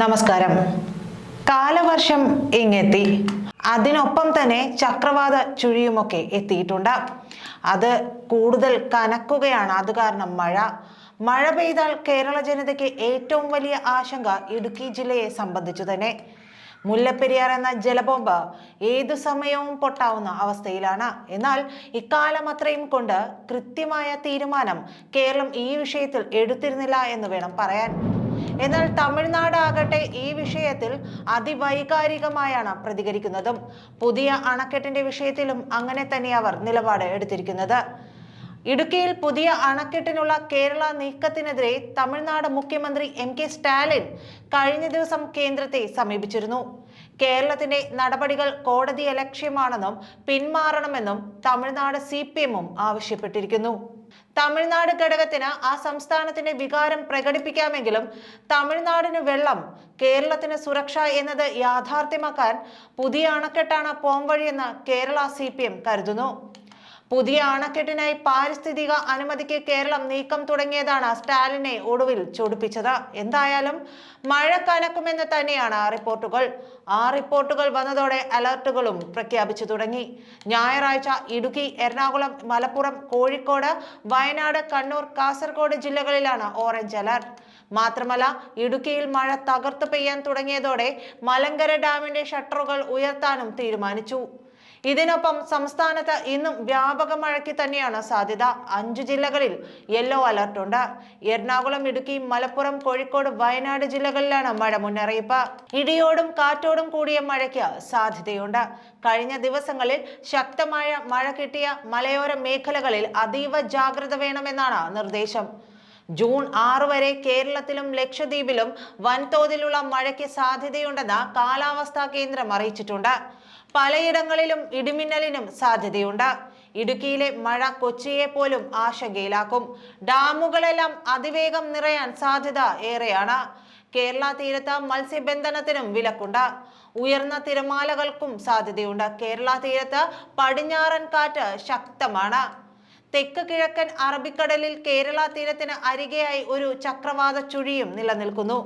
നമസ്കാരം. കാലവർഷം ഇങ്ങെത്തി. അതിനൊപ്പം തന്നെ ചക്രവാത ചുഴിയുമൊക്കെ എത്തിയിട്ടുണ്ട്. അത് കൂടുതൽ കനക്കുകയാണ്. അത് കാരണം മഴ. മഴ പെയ്താൽ കേരള ജനതയ്ക്ക് ഏറ്റവും വലിയ ആശങ്ക ഇടുക്കി ജില്ലയെ സംബന്ധിച്ചു തന്നെ. മുല്ലപ്പെരിയാർ എന്ന ജലബോംബ് ഏതു സമയവും പൊട്ടാവുന്ന അവസ്ഥയിലാണ്. എന്നാൽ ഇക്കാലം അത്രയും കൊണ്ട് കൃത്യമായ തീരുമാനം കേരളം ഈ വിഷയത്തിൽ എടുത്തിരുന്നില്ല എന്ന് വേണം പറയാൻ. എന്നാൽ തമിഴ്നാട് ആകട്ടെ ഈ വിഷയത്തിൽ അതിവൈകാരികമായാണ് പ്രതികരിക്കുന്നതും. പുതിയ അണക്കെട്ടിന്റെ വിഷയത്തിലും അങ്ങനെ തന്നെ അവർ നിലപാട് എടുത്തിരിക്കുന്നത്. ഇടുക്കിയിൽ പുതിയ അണക്കെട്ടിനുള്ള കേരള നീക്കത്തിനെതിരെ തമിഴ്നാട് മുഖ്യമന്ത്രി എം കെ സ്റ്റാലിൻ കഴിഞ്ഞ ദിവസം കേന്ദ്രത്തെ സമീപിച്ചിരുന്നു. കേരളത്തിന്റെ നടപടികൾ കോടതിയലക്ഷ്യമാണെന്നും പിന്മാറണമെന്നും തമിഴ്നാട് സി ആവശ്യപ്പെട്ടിരിക്കുന്നു. തമിഴ്നാട് ഘടകത്തിന് ആ സംസ്ഥാനത്തിന്റെ വികാരം പ്രകടിപ്പിക്കാമെങ്കിലും തമിഴ്നാടിന് വെള്ളം കേരളത്തിന് സുരക്ഷ എന്നത് യാഥാർത്ഥ്യമാക്കാൻ പുതിയ അണക്കെട്ടാണ് പോംവഴിയെന്ന് കേരള സി കരുതുന്നു. പുതിയ അണക്കെട്ടിനായി പാരിസ്ഥിതിക അനുമതിക്ക് കേരളം നീക്കം തുടങ്ങിയതാണ് സ്റ്റാലിനെ ഒടുവിൽ ചൊടിപ്പിച്ചത്. എന്തായാലും മഴ കനക്കുമെന്ന് തന്നെയാണ് റിപ്പോർട്ടുകൾ. ആ റിപ്പോർട്ടുകൾ വന്നതോടെ അലർട്ടുകളും പ്രഖ്യാപിച്ചു തുടങ്ങി. ഞായറാഴ്ച ഇടുക്കി എറണാകുളം മലപ്പുറം കോഴിക്കോട് വയനാട് കണ്ണൂർ കാസർഗോഡ് ജില്ലകളിലാണ് ഓറഞ്ച് അലർട്ട്. മാത്രമല്ല ഇടുക്കിയിൽ മഴ തകർത്തു പെയ്യാൻ തുടങ്ങിയതോടെ മലങ്കര ഡാമിന്റെ ഷട്ടറുകൾ ഉയർത്താനും തീരുമാനിച്ചു. ഇതിനൊപ്പം സംസ്ഥാനത്ത് ഇന്നും വ്യാപക മഴയ്ക്ക് തന്നെയാണ് സാധ്യത. അഞ്ചു ജില്ലകളിൽ യെല്ലോ അലർട്ട് ഉണ്ട്. എറണാകുളം ഇടുക്കി മലപ്പുറം കോഴിക്കോട് വയനാട് ജില്ലകളിലാണ് മഴ മുന്നറിയിപ്പ്. ഇടിയോടും കാറ്റോടും കൂടിയ മഴയ്ക്ക് സാധ്യതയുണ്ട്. കഴിഞ്ഞ ദിവസങ്ങളിൽ ശക്തമായ മഴ കിട്ടിയ മലയോര മേഖലകളിൽ അതീവ ജാഗ്രത വേണമെന്നാണ് നിർദ്ദേശം. ജൂൺ ആറ് വരെ കേരളത്തിലും ലക്ഷദ്വീപിലും വൻതോതിലുള്ള മഴയ്ക്ക് സാധ്യതയുണ്ടെന്ന് കാലാവസ്ഥാ കേന്ദ്രം അറിയിച്ചിട്ടുണ്ട്. പലയിടങ്ങളിലും ഇടിമിന്നലിനും സാധ്യതയുണ്ട്. ഇടുക്കിയിലെ മഴ കൊച്ചിയെ പോലും ആശങ്കയിലാക്കും. ഡാമുകളെല്ലാം അതിവേഗം നിറയാൻ സാധ്യത ഏറെയാണ്. കേരള തീരത്ത് മത്സ്യബന്ധനത്തിനും വിലക്കുണ്ട്. ഉയർന്ന തിരമാലകൾക്കും സാധ്യതയുണ്ട്. കേരള തീരത്ത് പടിഞ്ഞാറൻ കാറ്റ് ശക്തമാണ്. തെക്ക് കിഴക്കൻ അറബിക്കടലിൽ കേരള തീരത്തിന് അരികെയായി ഒരു ചക്രവാത ചുഴിയും നിലനിൽക്കുന്നു.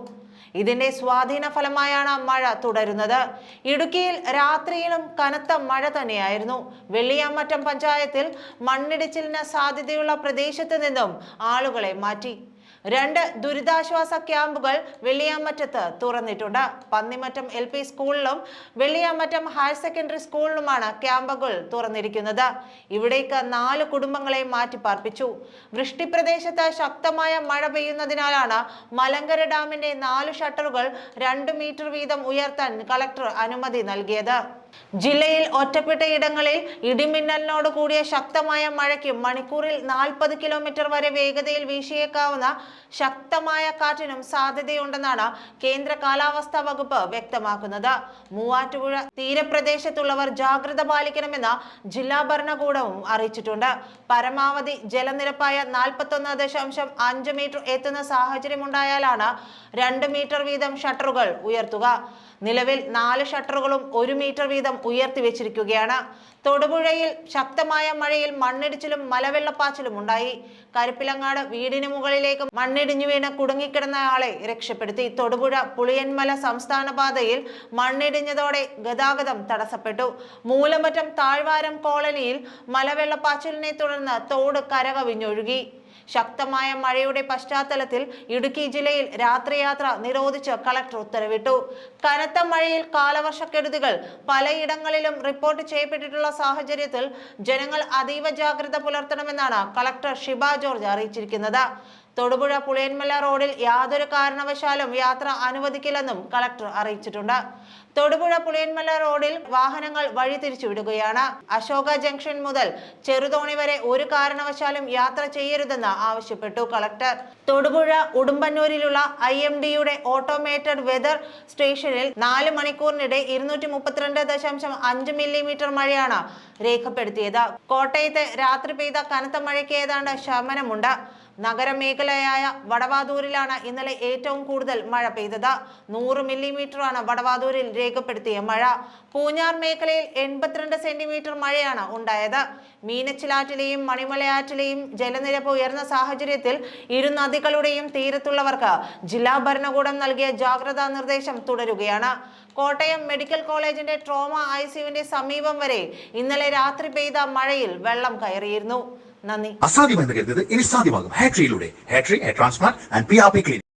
ഇതിന്റെ സ്വാധീന ഫലമായാണ് മഴ തുടരുന്നത്. ഇടുക്കിയിൽ രാത്രിയിലും കനത്ത മഴ തന്നെയായിരുന്നു. വെള്ളിയാമറ്റം പഞ്ചായത്തിൽ മണ്ണിടിച്ചിലിന് സാധ്യതയുള്ള പ്രദേശത്ത് നിന്നും ആളുകളെ മാറ്റി. രണ്ട് ദുരിതാശ്വാസ ക്യാമ്പുകൾ വെള്ളിയാമറ്റത്ത് തുറന്നിട്ടുണ്ട്. പന്നിമറ്റം എൽ പി സ്കൂളിലും വെള്ളിയാമറ്റം ഹയർ സെക്കൻഡറി സ്കൂളിലുമാണ് ക്യാമ്പുകൾ തുറന്നിരിക്കുന്നത്. ഇവിടേക്ക് നാല് കുടുംബങ്ങളെ മാറ്റിപ്പാർപ്പിച്ചു. വൃഷ്ടിപ്രദേശത്ത് ശക്തമായ മഴ പെയ്യുന്നതിനാലാണ് മലങ്കര ഡാമിന്റെ നാല് ഷട്ടറുകൾ രണ്ട് മീറ്റർ വീതം ഉയർത്താൻ കളക്ടർ അനുമതി നൽകിയത്. ജില്ലയിൽ ഒറ്റപ്പെട്ട ഇടങ്ങളിൽ ഇടിമിന്നലിനോട് കൂടിയ ശക്തമായ മഴയ്ക്കും മണിക്കൂറിൽ നാൽപ്പത് കിലോമീറ്റർ വരെ വേഗതയിൽ വീശിയേക്കാവുന്ന ശക്തമായ കാറ്റിനും സാധ്യതയുണ്ടെന്നാണ് കേന്ദ്ര കാലാവസ്ഥാ വകുപ്പ് വ്യക്തമാക്കുന്നത്. മൂവാറ്റുപുഴ തീരപ്രദേശത്തുള്ളവർ ജാഗ്രത പാലിക്കണമെന്ന് ജില്ലാ ഭരണകൂടവും അറിയിച്ചിട്ടുണ്ട്. പരമാവധി ജലനിരപ്പായ നാൽപ്പത്തൊന്ന് ദശാംശം അഞ്ച് മീറ്റർ എത്തുന്ന സാഹചര്യമുണ്ടായാലാണ് രണ്ട് മീറ്റർ വീതം ഷട്ടറുകൾ ഉയർത്തുക. നിലവിൽ നാല് ഷട്ടറുകളും ഒരു മീറ്റർ വീതം ഉയർത്തി വെച്ചിരിക്കുകയാണ്. തൊടുപുഴയിൽ ശക്തമായ മഴയിൽ മണ്ണിടിച്ചിലും മലവെള്ളപ്പാച്ചിലും ഉണ്ടായി. കരുപ്പിലങ്ങാട് വീടിന് മുകളിലേക്ക് മണ്ണിടിഞ്ഞു വീണ് കുടുങ്ങിക്കിടന്ന ആളെ രക്ഷപ്പെടുത്തി. തൊടുപുഴ പുളിയന്മല സംസ്ഥാന പാതയിൽ മണ്ണിടിഞ്ഞതോടെ ഗതാഗതം തടസ്സപ്പെട്ടു. മൂലമറ്റം താഴ്വാരം കോളനിയിൽ മലവെള്ളപ്പാച്ചിലിനെ തുടർന്ന് തോട് കരകവിഞ്ഞൊഴുകി. ശക്തമായ മഴയുടെ പശ്ചാത്തലത്തിൽ ഇടുക്കി ജില്ലയിൽ രാത്രിയാത്ര നിരോധിച്ച് കളക്ടർ ഉത്തരവിട്ടു. കനത്ത മഴയിൽ കാലവർഷക്കെടുതികൾ പലയിടങ്ങളിലും റിപ്പോർട്ട് ചെയ്യപ്പെട്ടിട്ടുള്ള സാഹചര്യത്തിൽ ജനങ്ങൾ അതീവ ജാഗ്രത പുലർത്തണമെന്നാണ് കളക്ടർ ഷിബ ജോർജ് അറിയിച്ചിരിക്കുന്നത്. തൊടുപുഴ പുളിയന്മല റോഡിൽ യാതൊരു കാരണവശാലും യാത്ര അനുവദിക്കില്ലെന്നും കളക്ടർ അറിയിച്ചിട്ടുണ്ട്. തൊടുപുഴ പുളിയന്മല റോഡിൽ വാഹനങ്ങൾ വഴി തിരിച്ചുവിടുകയാണ്. അശോക ജംഗ്ഷൻ മുതൽ ചെറുതോണി വരെ ഒരു കാരണവശാലും യാത്ര ചെയ്യരുതെന്ന് ആവശ്യപ്പെട്ടു കളക്ടർ. തൊടുപുഴ ഉടുമ്പന്നൂരിലുള്ള ഐ എം ഡിയുടെ ഓട്ടോമേറ്റഡ് വെതർ സ്റ്റേഷനിൽ നാല് മണിക്കൂറിനിടെ ഇരുന്നൂറ്റി മുപ്പത്തിരണ്ട് ദശാംശം അഞ്ച് മില്ലിമീറ്റർ മഴയാണ് രേഖപ്പെടുത്തിയത്. കോട്ടയത്ത് രാത്രി പെയ്ത കനത്ത മഴയ്ക്ക് ഏതാണ്ട് ശമനമുണ്ട്. നഗരമേഖലയായ വടവാതൂരിലാണ് ഇന്നലെ ഏറ്റവും കൂടുതൽ മഴ പെയ്തത്. നൂറ് മില്ലിമീറ്ററാണ് വടവാതൂരിൽ രേഖപ്പെടുത്തിയ മഴ. പൂഞ്ഞാർ മേഖലയിൽ എൺപത്തിരണ്ട് സെന്റിമീറ്റർ മഴയാണ് ഉണ്ടായത്. മീനച്ചിലാറ്റിലെയും മണിമലയാറ്റിലെയും ജലനിരപ്പ് ഉയർന്ന സാഹചര്യത്തിൽ ഇരു നദികളുടെയും തീരത്തുള്ളവർക്ക് ജില്ലാ ഭരണകൂടം നൽകിയ ജാഗ്രതാ നിർദ്ദേശം തുടരുകയാണ്. കോട്ടയം മെഡിക്കൽ കോളേജിന്റെ ട്രോമ ഐസിയുവിന്റെ സിയുവിന്റെ സമീപം വരെ ഇന്നലെ രാത്രി പെയ്ത മഴയിൽ വെള്ളം കയറിയിരുന്നു. നന്ദി. അസാധ്യമെന്ന് കരുതുന്നത് ഇനി സാധ്യമാകും. ഹാട്രിയിലൂടെ ഹാട്രി transplant and P R P clinic